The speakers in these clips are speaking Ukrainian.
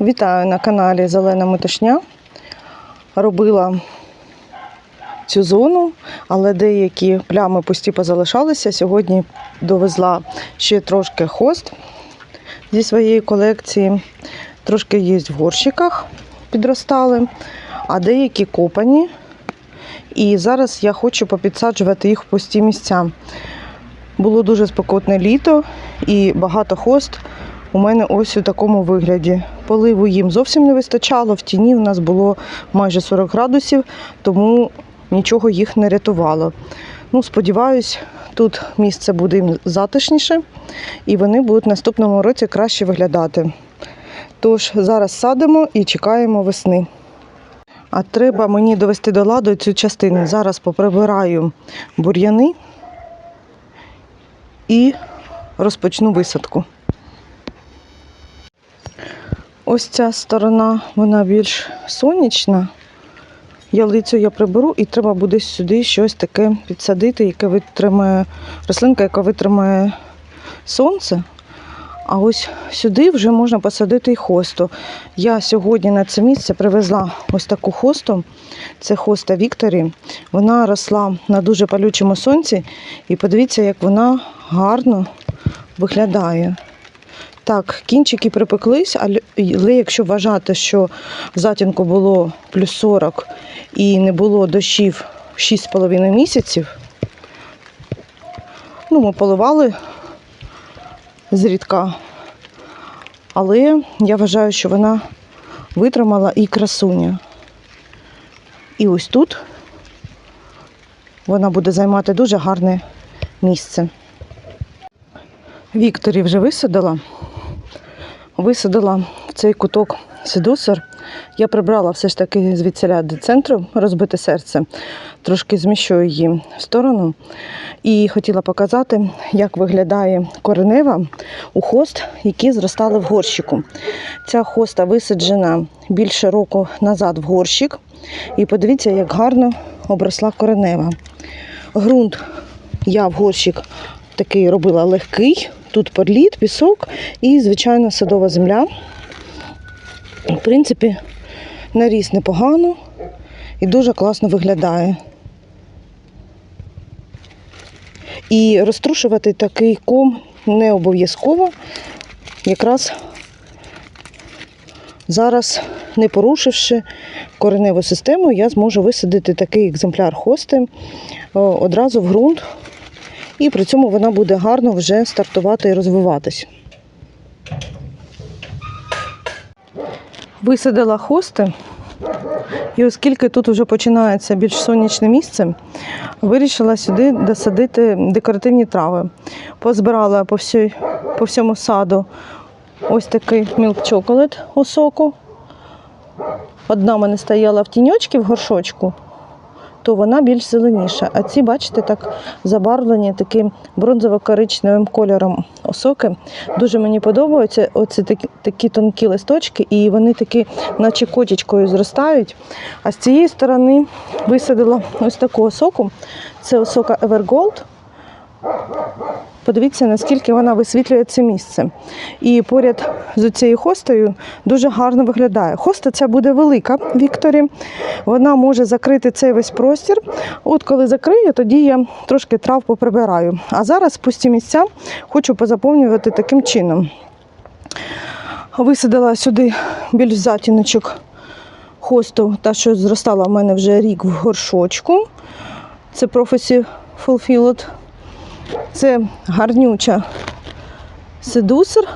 Вітаю на каналі Зелена Метушня. Робила цю зону, але деякі плями пусті позалишалися. Сьогодні довезла ще трошки хост зі своєї колекції. Трошки є в горщиках, підростали, а деякі копані. І зараз я хочу попідсаджувати їх в пусті місця. Було дуже спекотне літо і багато хост у мене ось у такому вигляді. Поливу їм зовсім не вистачало. В тіні в нас було майже 40 градусів, тому нічого їх не рятувало. Ну, сподіваюсь, тут місце буде їм затишніше і вони будуть в наступному році краще виглядати. Тож зараз садимо і чекаємо весни. А треба мені довести до ладу цю частину. Зараз поприбираю бур'яни і розпочну висадку. Ось ця сторона, вона більш сонячна. Ялицю я приберу і треба буде сюди щось таке підсадити, яке витримає рослинка, яка витримає сонце. А ось сюди вже можна посадити і хосту. Я сьогодні на це місце привезла ось таку хосту. Це хоста Вікторі. Вона росла на дуже палючому сонці. І подивіться, як вона гарно виглядає. Так, кінчики припеклись, але якщо вважати, що в затінку було плюс 40 і не було дощів 6,5 місяців, ну, ми поливали зрідка. Але я вважаю, що вона витримала і красуня. І ось тут вона буде займати дуже гарне місце. Вікторі вже висадила. Висадила цей куток седусер. Я прибрала все ж таки звідсіля до центру розбите серце, трошки зміщу її в сторону. І хотіла показати, як виглядає коренева у хост, які зростали в горщику. Ця хоста висаджена більше року назад в горщик. І подивіться, як гарно обросла коренева. Грунт я в горщик такий робила легкий. Тут подліт, пісок і, звичайно, садова земля. В принципі, наріс непогано і дуже класно виглядає. І розтрушувати такий ком не обов'язково. Якраз зараз, не порушивши кореневу систему, я зможу висадити такий екземпляр хости одразу в ґрунт. І при цьому вона буде гарно вже стартувати і розвиватись. Висадила хости. І оскільки тут вже починається більш сонячне місце, вирішила сюди досадити декоративні трави. Позбирала по, всій, по всьому саду ось такий мілк чоколад у соку. Одна мене стояла в тіньочці в горшочку, то вона більш зеленіша. А ці, бачите, так забарвлені таким бронзово-коричневим кольором осоки. Дуже мені подобаються оці такі, такі тонкі листочки, і вони такі, наче котічкою зростають. А з цієї сторони висадила ось таку осоку. Це осока Evergold. Подивіться, наскільки вона висвітлює це місце. І поряд з цією хостою дуже гарно виглядає. Хоста ця буде велика Вікторі. Вона може закрити цей весь простір. От коли закриє, тоді я трошки трав поприбираю. А зараз пусті місця хочу позаповнювати таким чином. Висадила сюди більш затіночок хосту, та що зростала в мене вже рік в горшочку. Це Prophecy Fulfilled. Це гарнюча седусер,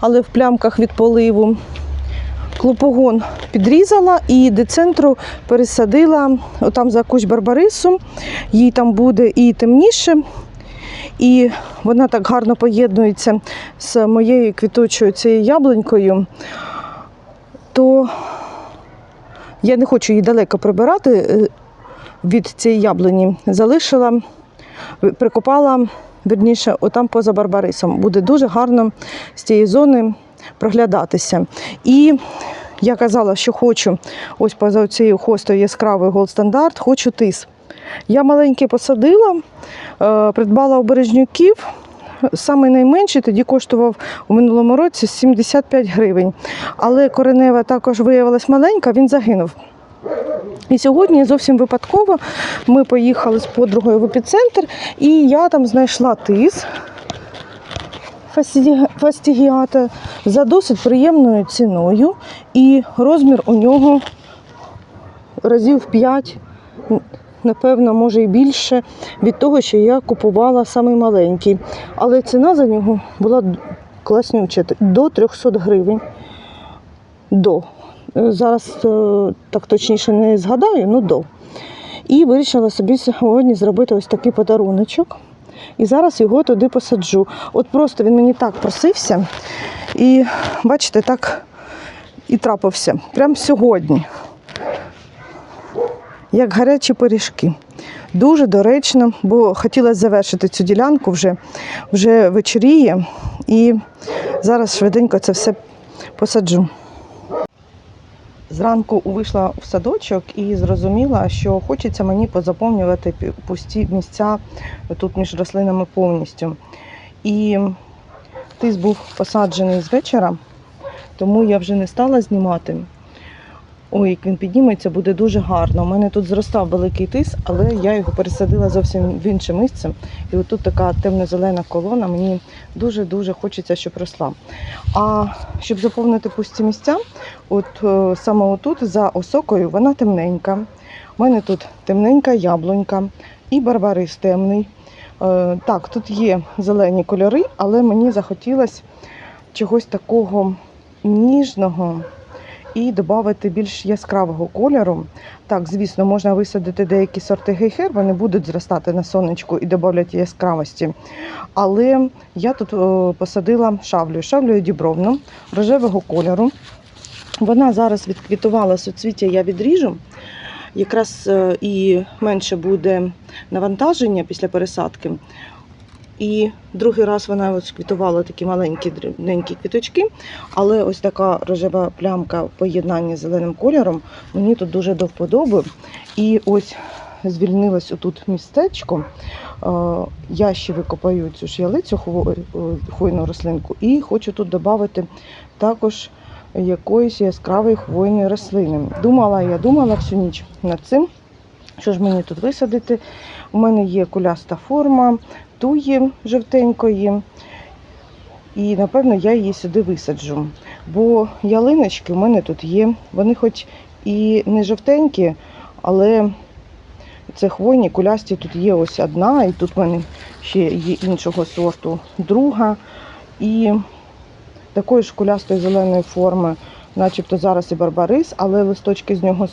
але в плямках від поливу. Клопогон підрізала і до центру пересадила отам за кущ барбарису. Їй там буде і темніше, і вона так гарно поєднується з моєю квіточою цією яблунькою, то я не хочу її далеко прибирати е, від цієї яблуні. Залишила прикопала, верніше, отам поза Барбарисом. Буде дуже гарно з цієї зони проглядатися. І я казала, що хочу ось поза цією хостою яскравий Standard, хочу тис. Я маленький посадила, е, придбала обережнюків, Самий найменший тоді коштував у минулому році 75 гривень. Але коренева також виявилась маленька, він загинув. І сьогодні зовсім випадково ми поїхали з подругою в епіцентр, і я там знайшла тис фастігіата за досить приємною ціною. І розмір у нього разів 5, напевно, може і більше від того, що я купувала самий маленький. Але ціна за нього була класнюча, до 300 гривень. До. Е, Зараз е, так точніше не згадаю, ну до. І вирішила собі сьогодні зробити ось такий подаруночок. І зараз його туди посаджу. От просто він мені так просився. І бачите, так і трапився. Прямо сьогодні. Як гарячі пиріжки. Дуже доречно, бо хотілося завершити цю ділянку вже, вже вечоріє. І зараз швиденько це все посаджу. Зранку вийшла в садочок і зрозуміла, що хочеться мені позаповнювати пусті місця тут між рослинами повністю. І тис був посаджений з вечора, тому я вже не стала знімати. Ой, як він підніметься, буде дуже гарно. У мене тут зростав великий тис, але я його пересадила зовсім в інше місце. І отут така темно-зелена колона. Мені дуже-дуже хочеться, щоб росла. А щоб заповнити пусті місця, от е, саме отут за осокою вона темненька. У мене тут темненька яблунька і барбарис темний. Е, Так, тут є зелені кольори, але мені захотілося чогось такого ніжного і додати більш яскравого кольору. Так, звісно, можна висадити деякі сорти гейхер, вони будуть зростати на сонечку і додавати яскравості. Але я тут е, посадила шавлю, шавлю дібровну рожевого кольору. Вона зараз відквітувала суцвіття, я відріжу. Якраз е, і менше буде навантаження після пересадки. І другий раз вона квітувала такі маленькі дрібненькі квіточки, але ось така рожева плямка в поєднанні з зеленим кольором мені тут дуже до вподоби. І ось звільнилось отут містечко. Е, Я ще викопаю цю ж ялицю е, хвойну рослинку і хочу тут додати також якоїсь яскравої хвойної рослини. Думала, я думала всю ніч над цим. Що ж мені тут висадити? У мене є куляста форма, туї жовтенької. І напевно я її сюди висаджу. Бо ялиночки у мене тут є. Вони хоч і не жовтенькі, але це хвойні, кулясті тут є ось одна, і тут в мене ще є іншого сорту друга. І такої ж кулястої зеленої форми, начебто зараз і барбарис, але листочки з нього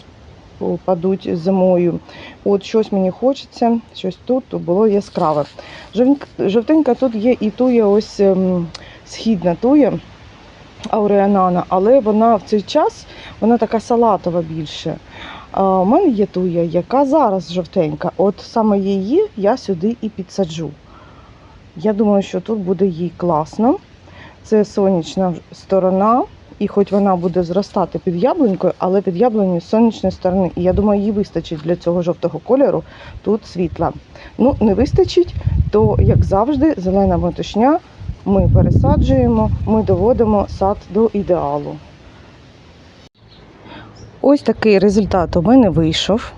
падуть зимою. От щось мені хочеться, щось тут було яскраве. Жовтенька- тут є і туя ось ем, східна туя ауреанана, але вона в цей час вона така салатова більше. А у мене є туя, яка зараз жовтенька. От саме її я сюди і підсаджу. Я думаю, що тут буде їй класно. Це сонячна сторона, і хоч вона буде зростати під яблунькою, але під яблунею з сонячної сторони. І я думаю, їй вистачить для цього жовтого кольору тут світла. Ну, не вистачить, то, як завжди, зелена мотошня ми пересаджуємо, ми доводимо сад до ідеалу. Ось такий результат у мене вийшов.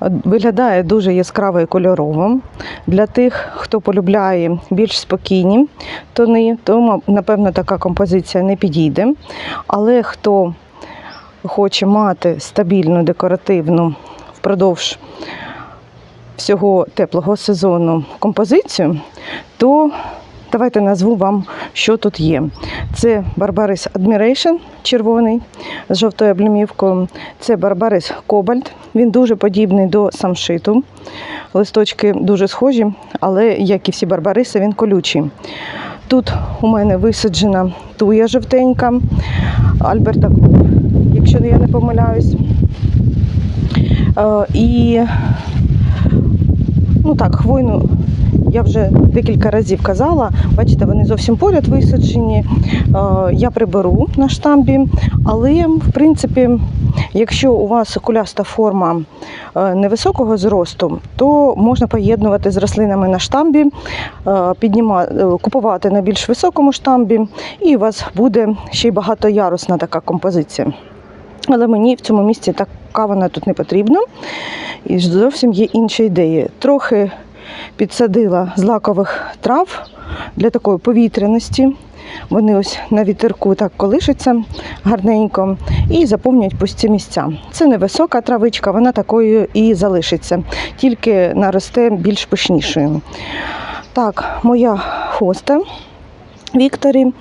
Виглядає дуже яскраво і кольорово. Для тих, хто полюбляє більш спокійні тони, то, напевно, така композиція не підійде. Але хто хоче мати стабільну декоративну впродовж всього теплого сезону композицію, то давайте назву вам, що тут є. Це Барбарис Admiration червоний з жовтою облямівкою. Це Барбарис Кобальт. Він дуже подібний до самшиту. Листочки дуже схожі, але, як і всі барбариси, він колючий. Тут у мене висаджена туя жовтенька, Альберта Клуб, якщо я не помиляюсь. Е, І ну так, хвойну я вже декілька разів казала, бачите, вони зовсім поряд висаджені. Е, Я приберу на штамбі, але в принципі, якщо у вас куляста форма е, невисокого зросту, то можна поєднувати з рослинами на штамбі, е, купувати на більш високому штамбі, і у вас буде ще й багатоярусна така композиція. Але мені в цьому місці така вона тут не потрібна. І зовсім є інші ідеї. Трохи підсадила злакових трав для такої повітряності. Вони ось на вітерку так колишаться гарненько і заповнюють пусті місця. Це невисока травичка, вона такою і залишиться, тільки наросте більш пишнішою. Так, моя хоста Вікторі.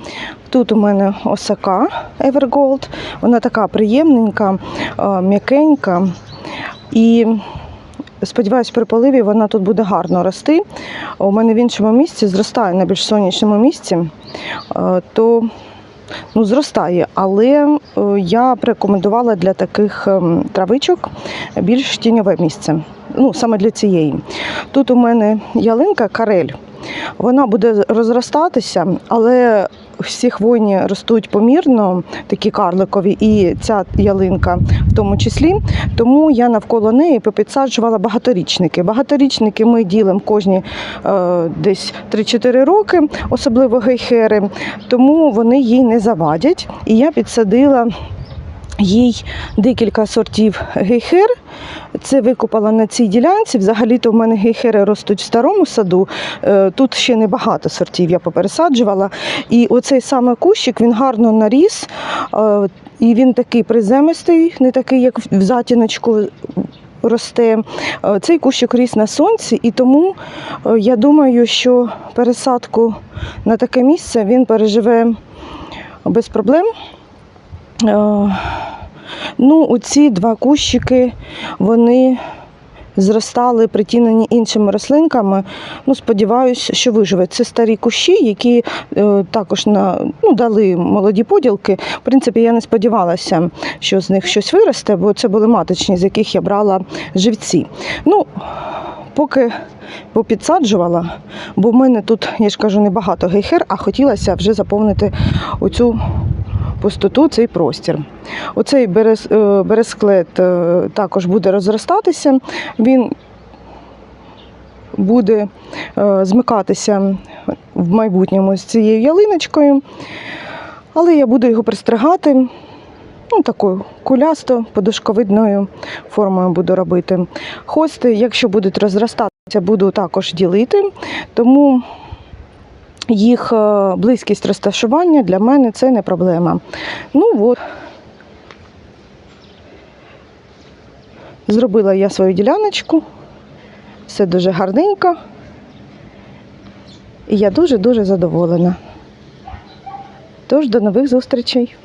Тут у мене осака Evergold. Вона така приємненька, е, м'якенька. І сподіваюсь, при поливі вона тут буде гарно рости. У мене в іншому місці зростає на більш сонячному місці, е, то ну, зростає, але е, я б рекомендувала для таких ем, травичок більш тіньове місце. Ну, саме для цієї. Тут у мене ялинка карель. Вона буде розростатися, але всі хвойні ростуть помірно, такі карликові, і ця ялинка в тому числі. Тому я навколо неї попідсаджувала багаторічники. Багаторічники ми ділимо кожні е, десь 3-4 роки, особливо гейхери, тому вони їй не завадять. І я підсадила їй декілька сортів гейхер. Це викопала на цій ділянці. Взагалі-то в мене гейхери ростуть в старому саду. Е, Тут ще небагато сортів я попересаджувала. І оцей саме кущик він гарно наріс. е, І він такий приземистий, не такий, як в затіночку росте. Е, Цей кущик ріс на сонці, і тому я думаю, що пересадку на таке місце він переживе без проблем. Е, Ну, оці два кущики, вони зростали, притінені іншими рослинками. Ну, сподіваюся, що виживуть. Це старі кущі, які е, також на, ну, дали молоді поділки. В принципі, я не сподівалася, що з них щось виросте, бо це були маточні, з яких я брала живці. Ну, поки попідсаджувала, бо в мене тут, я ж кажу, небагато гейхер, а хотілося вже заповнити оцю пустоту, цей простір. Оцей е, бересклет е, також буде розростатися. Він буде е, змикатися в майбутньому з цією ялиночкою, але я буду його пристригати. Ну, такою кулясто подушковидною формою буду робити. Хости, якщо будуть розростатися, буду також ділити. Тому їх е, близькість розташування для мене це не проблема. Ну от. Зробила я свою діляночку. Все дуже гарненько. І я дуже-дуже задоволена. Тож до нових зустрічей!